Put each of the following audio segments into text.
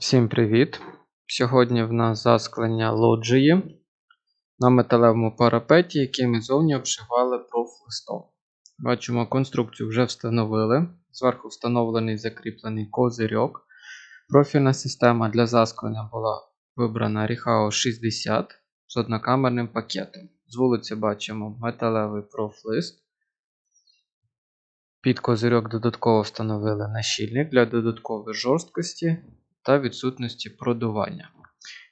Всім привіт! Сьогодні в нас засклення лоджії на металевому парапеті, який ми зовні обшивали профлистом. Бачимо, конструкцію вже встановили. Зверху встановлений закріплений козирьок. Профільна система для засклення була вибрана Rihao 60 з однокамерним пакетом. З вулиці бачимо металевий профлист. Під козирьок додатково встановили нащільник для додаткової жорсткості та відсутності продування.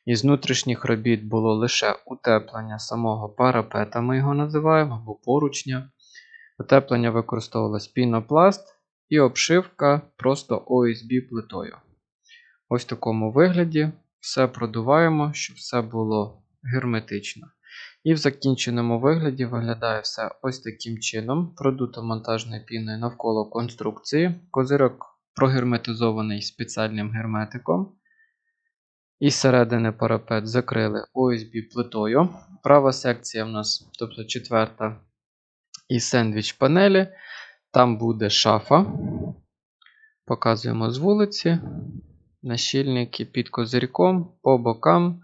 Із внутрішніх робіт було лише утеплення самого парапета, ми його називаємо, або поручня. Утеплення використовувалось пінопласт і обшивка просто OSB плитою. Ось в такому вигляді все продуваємо, щоб все було герметично. І в закінченому вигляді виглядає все ось таким чином. Продуто монтажною піною навколо конструкції. Козирок прогерметизований спеціальним герметиком. І зсередини парапет закрили OSB плитою. Права секція в нас, тобто четверта, і сендвіч панелі. Там буде шафа. Показуємо з вулиці. Нащільники під козирьком, по бокам.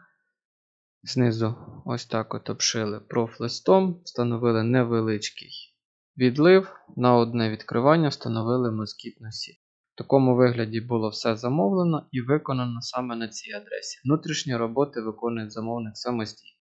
Знизу ось так от обшили профлистом, встановили невеличкий відлив. На одне відкривання встановили москітну сіть. В такому вигляді було все замовлено і виконано саме на цій адресі. Внутрішні роботи виконує замовник самостійно.